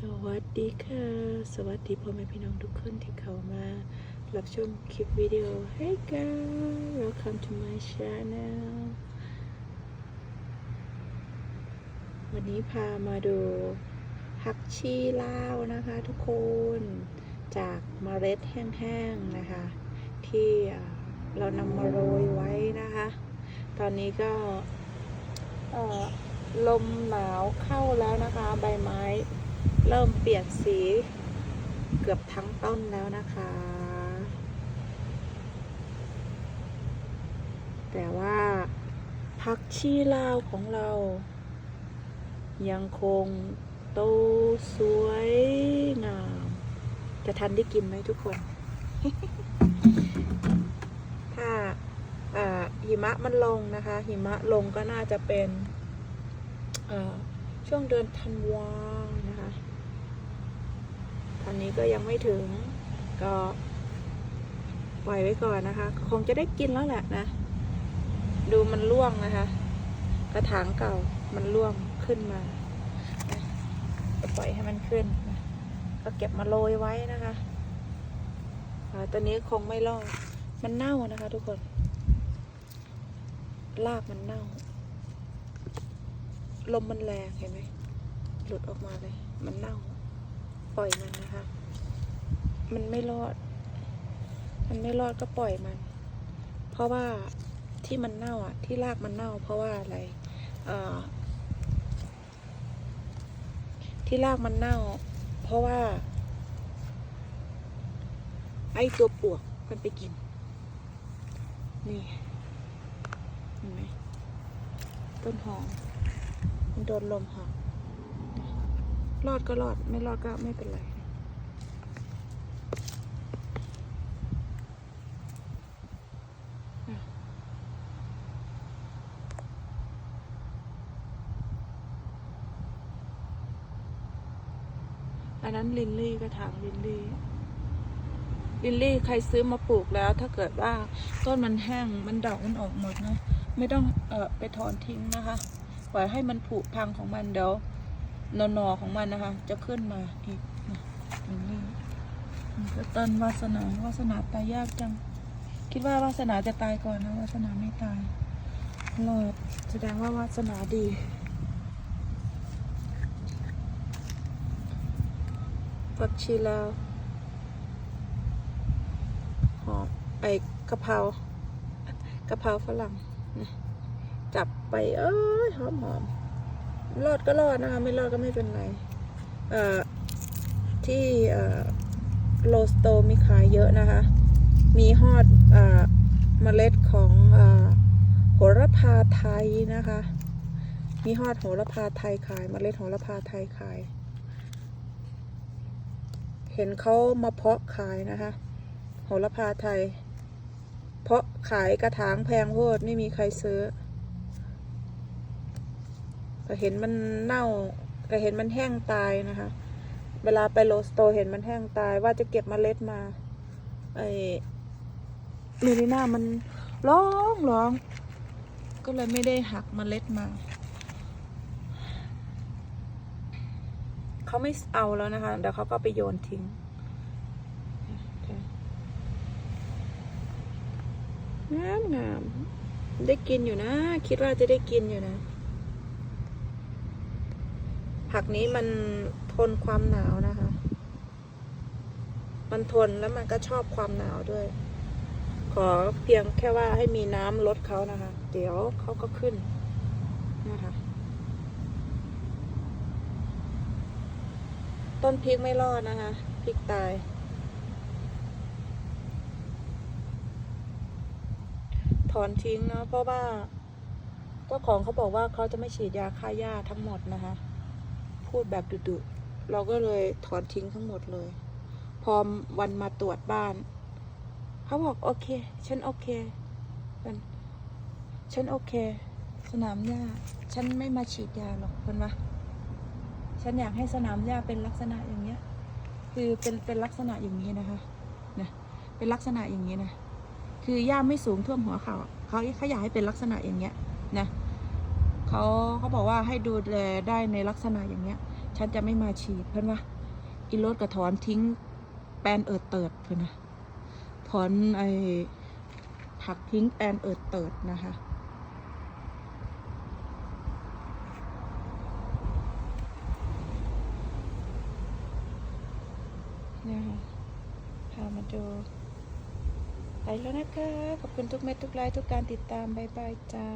สวัสดีค่ะ สวัสดีพ่อแม่พี่น้องทุกคนที่เข้ามารับชมคลิปวิดีโอ Hey girl welcome to my channel วันนี้พามาดูผักชีลาวนะคะทุกคนจากเมล็ดแห้งๆนะคะ ที่เรานำมาโรยไว้นะคะ ตอนนี้ก็ลมหนาวเข้าแล้วนะคะ ใบไม้ เริ่มเปลี่ยนสีเกือบทั้งต้นแล้วนะคะ แต่ว่าผักชีลาวของเรา ยังคงโตสวยงาม จะทันได้กินไหมทุกคน ถ้าหิมะมันลงนะคะ หิมะลงก็น่าจะเป็นช่วงเดือนธันวานะคะ ก็ยังไม่ถึง ก็ปล่อยไว้ก่อนนะคะ คงจะได้กินแล้วแหละนะ ดูมันร่วงนะคะ กระถางเก่ามันร่วงขึ้นมาก็ปล่อยให้มันขึ้นนะก็เก็บมาโรยไว้นะคะตัวนี้คงไม่รอดมันเน่านะคะ ทุกคน รากมันเน่า ลมมันแรงเห็นไหมหลุดออกมาเลย มันเน่า ปล่อยมันนะคะ มันไม่รอด มันไม่รอดก็ปล่อยมัน เพราะว่าที่มันเน่าอะ ที่รากมันเน่า เพราะว่าอะไรอที่รากมันเน่า เพราะว่า ไอ้ตัวปวกมันไปกิน นี่เห็นไหมต้นหอมมันโดนลมหักรอดก็รอด ไม่รอดก็ไม่เป็นไร อันนั้นลินลี่กระถางลินลี่ ลินลี่ใครซื้อมาปลูกแล้ว ถ้าเกิดว่าต้นมันแห้งมันดอกมันออกหมดนะ ไม่ต้องเออไปถอนทิ้งนะคะปล่อยให้มันผุพังของมันเดี๋ยวนอนอของมันนะคะ จะขึ้นมาอีกนะอย่างนี้มันก็ต้นวาสนาวาสนาตายยากจัง คิดว่าวาสนาจะตายก่อนนะวาสนาไม่ตายรอดแสดงว่าวาสนาดี ผักชีลาวหอมไอกะเพรากะเพราฝรั่งนะจับไปเอ้ยหอมหอมรอดก็รอดนะคะ ไม่รอดก็ไม่เป็นไรเอ่อที่เอ่อโลสโตมีขายเยอะนะคะ มีฮอดเอ่อเมล็ดของเอ่อโหระพาไทยนะคะ มีฮอดโหระพาไทยขายเมล็ดโหระพาไทยขาย เห็นเขามาเพาะขายนะคะ โหระพาไทย เพาะขายกระถางแพงโพดไม่มีใครซื้อก็เห็นมันเน่าก็เห็นมันแห้งตายนะคะ เวลาไปโลสโตเห็นมันแห้งตายว่าจะเก็บมเมล็ดมาไอ้เมลิน่ามันร้องร้อง ก็เลยไม่ได้หักมเมล็ดมา เขาไม่เอาแล้วนะคะ เดี๋ยวเขาก็ไปโยนทิ้ง งามงามได้กินอยู่นะ คิดว่าจะได้กินอยู่นะ ผักนี้มันทนความหนาวนะคะ มันทนแล้วมันก็ชอบความหนาวด้วย ขอเพียงแค่ว่าให้มีน้ำลดเขานะคะ เดี๋ยวเขาก็ขึ้นนะคะ ต้นพริกไม่รอดนะคะ พริกตาย ถอนทิ้งเนาะเพราะว่าเจ้าของเขาบอกว่าเขาจะไม่ฉีดยาฆ่าหญ้าทั้งหมดนะคะ พูดแบบดุๆเราก็เลยถอนทิ้งทั้งหมดเลย พอวันมาตรวจบ้าน เขาบอกโอเค ฉันโอเคมันฉันโอเค สนามหญ้า ฉันไม่มาฉีดยาหรอกคนวะ ฉันอยากให้สนามหญ้าเป็นลักษณะอย่างเงี้ย คือเป็นเป็นลักษณะอย่างนี้นะคะนะเป็นลักษณะอย่างนี้นะคือหญ้าไม่สูงท่วมหัวเขาเขาเขาอยากให้เป็นลักษณะอย่างเงี้ยนะเขาเขาบอกว่าให้ดูแลได้ในลักษณะอย่างเงี้ย ฉันจะไม่มาฉีดเพื่อนว่าอีรถก็ถอนทิ้งแปลนเอิดเติดเพื่อนนะถอนไอผักทิ้งแปลนเอิดเติดนะคะ เนี่ยค่ะพามาดู ไปแล้วนะคะ ขอบคุณทุกเม็ดทุกไลค์ทุกการติดตาม บ๊ายบายจ้า